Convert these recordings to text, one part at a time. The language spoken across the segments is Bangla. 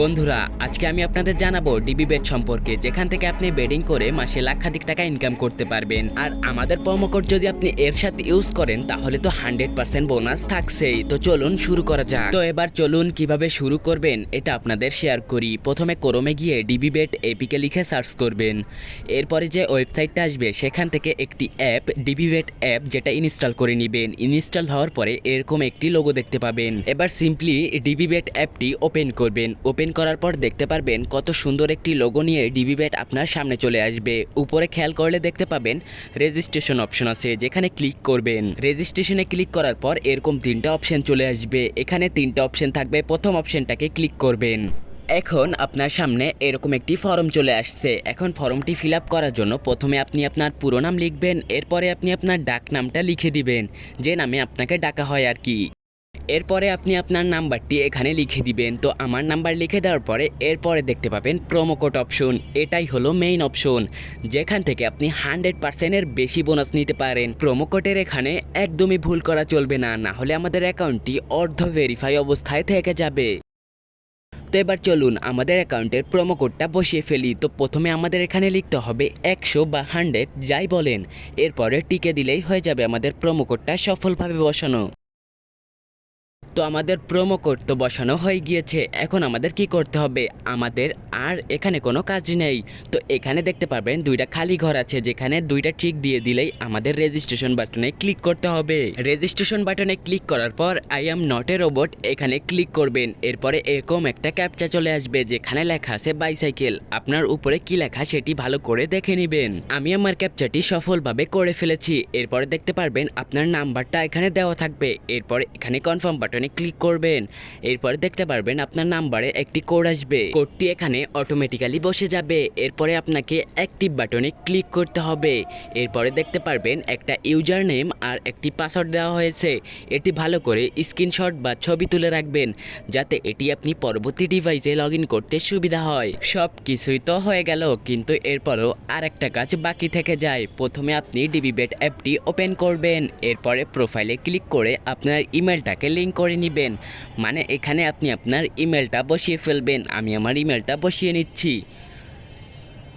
বন্ধুরা, আজকে আমি আপনাদের জানাব ডিবি বেট সম্পর্কে, যেখান থেকে আপনি বেডিং করে মাসে লাখাধিক টাকা ইনকাম করতে পারবেন। আর আমাদের প্রোমোকোড যদি আপনি এর সাথে ইউজ করেন, তাহলে তো হান্ড্রেড পার্সেন্ট বোনাস থাকছেই। তো চলুন শুরু করা যাক। তো এবার চলুন কীভাবে শুরু করবেন, এটা আপনাদের শেয়ার করি। প্রথমে ক্রোমে গিয়ে ডিবি বেট এপিকে লিখে সার্চ করবেন। এরপরে যে ওয়েবসাইটটা আসবে, সেখান থেকে একটি অ্যাপ ডিবি বেট অ্যাপ যেটা ইনস্টল করে নেবেন। ইনস্টল হওয়ার পরে এরকম একটি লোগো দেখতে পাবেন। এবার সিম্পলি ডিবি বেট অ্যাপটি ওপেন করবেন। ওপেন করার পর দেখতে পারবেন কত সুন্দর একটি লোগো নিয়ে ডিবি বেট আপনার সামনে চলে আসবে। উপরে খেয়াল করলে দেখতে পাবেন রেজিস্ট্রেশন অপশন আছে, যেখানে ক্লিক করবেন। রেজিস্ট্রেশনে ক্লিক করার পর এরকম তিনটা অপশন চলে আসবে। এখানে তিনটা অপশন থাকবে, প্রথম অপশনটাকে ক্লিক করবেন। এখন আপনার সামনে এরকম একটি ফর্ম চলে আসছে। এখন ফর্মটি ফিল আপ করার জন্য প্রথমে আপনি আপনার পুরো নাম লিখবেন, এরপরে আপনি আপনার ডাক নামটা লিখে দিবেন, যে নামে আপনাকে ডাকা হয় আর কি। এরপরে আপনি আপনার নাম্বারটি এখানে লিখে দিবেন। তো আমার নাম্বার লিখে দেওয়ার পরে এরপরে দেখতে পাবেন প্রোমো কোড অপশন এটাই হলো মেইন অপশন যেখান থেকে আপনি হান্ড্রেড পার্সেন্টের বেশি বোনাস নিতে পারেন। প্রোমো কোডের এখানে একদমই ভুল করা চলবে না। না হলে আমাদের অ্যাকাউন্টটি অর্ধ ভেরিফাই অবস্থায় থেকে যাবে। তো এবার চলুন আমাদের অ্যাকাউন্টের প্রোমো কোডটা বসিয়ে ফেলি। তো প্রথমে আমাদের এখানে লিখতে হবে একশো বা হান্ড্রেড যাই বলেন। এরপরে টিকে দিলেই হয়ে যাবে আমাদের প্রোমো কোডটা সফলভাবে বসানো। তো আমাদের প্রোমো কোড তো বসানো হয়ে গিয়েছে। এখন আমাদের কি করতে হবে? আমাদের আর এখানে কোনো কাজ নেই। তো এখানে দেখতে পারবেন দুইটা খালি ঘর আছে, যেখানে দুইটা ঠিক দিয়ে দিলেই আমাদের রেজিস্ট্রেশন বাটনে ক্লিক করতে হবে। রেজিস্ট্রেশন বাটনে ক্লিক করার পর I am not a robot এখানে ক্লিক করবেন। এরপরে এরকম একটা ক্যাপচা চলে আসবে, যেখানে লেখা আছে বাইসাইকেল আপনার উপরে কি লেখা সেটি ভালো করে দেখে নেবেন। আমি আমার ক্যাপচাটি সফলভাবে করে ফেলেছি। এরপরে দেখতে পারবেন আপনার নাম্বারটা এখানে দেওয়া থাকবে। এরপর এখানে কনফার্ম বাটনে ক্লিক করবেন। এরপরে দেখতে পারবেন আপনার নাম্বারে একটি কোড আসবে। কোডটি এখানে অটোমেটিক্যালি বসে যাবে। এরপরে আপনাকে অ্যাক্টিভ বাটনে ক্লিক করতে হবে। এরপরে দেখতে পারবেন একটা ইউজার নেম আর একটি পাসওয়ার্ড দেওয়া হয়েছে। এটি ভালো করে স্ক্রিনশট বা ছবি তুলে রাখবেন, যাতে এটি আপনি পরবর্তী ডিভাইসে লগ করতে সুবিধা হয়। সব কিছুই তো হয়ে গেল, কিন্তু এরপরও আর একটা কাজ বাকি থেকে যায়। প্রথমে আপনি ডিবিবেট অ্যাপটি ওপেন করবেন। এরপরে প্রোফাইলে ক্লিক করে আপনার ইমেলটাকে লিঙ্ক করে নেবেন। মানে এখানে আপনি আপনার ইমেলটা বসিয়ে ফেলবেন। আমি আমার ইমেলটা বসিয়ে নিচ্ছি।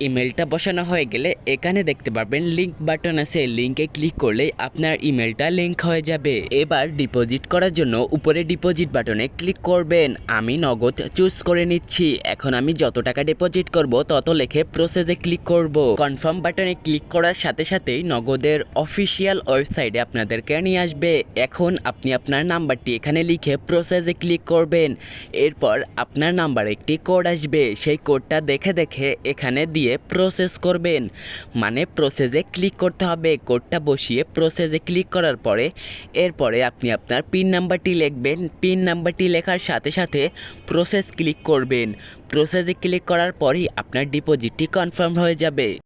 ইমেলটা বসানো হয়ে গেলে এখানে দেখতে পারবেন লিঙ্ক বাটন আছে। লিঙ্কে ক্লিক করলেই আপনার ইমেলটা লিঙ্ক হয়ে যাবে। এবার ডিপোজিট করার জন্য উপরে ডিপোজিট বাটনে ক্লিক করবেন। আমি নগদ চুজ করে নিচ্ছি। এখন আমি যত টাকা ডিপোজিট করব, তত লেখে প্রসেসে ক্লিক করব। কনফার্ম বাটনে ক্লিক করার সাথে সাথেই নগদের অফিসিয়াল ওয়েবসাইটে আপনাদেরকে নিয়ে আসবে। এখন আপনি আপনার নাম্বারটি এখানে লিখে প্রসেসে ক্লিক করবেন। এরপর আপনার নাম্বারে একটি কোড আসবে। সেই কোডটা দেখে দেখে এখানে দিয়ে প্রসেস করবেন। মানে প্রসেসে ক্লিক করতে হবে কোডটা বসিয়ে প্রসেসে ক্লিক করার পরে, এরপরে আপনি আপনার পিন নাম্বারটি লিখবেন। পিন নাম্বারটি লেখার সাথে সাথে প্রসেস ক্লিক করবেন। প্রসেসে ক্লিক করার পরই আপনার ডিপোজিটটি কনফার্ম হয়ে যাবে।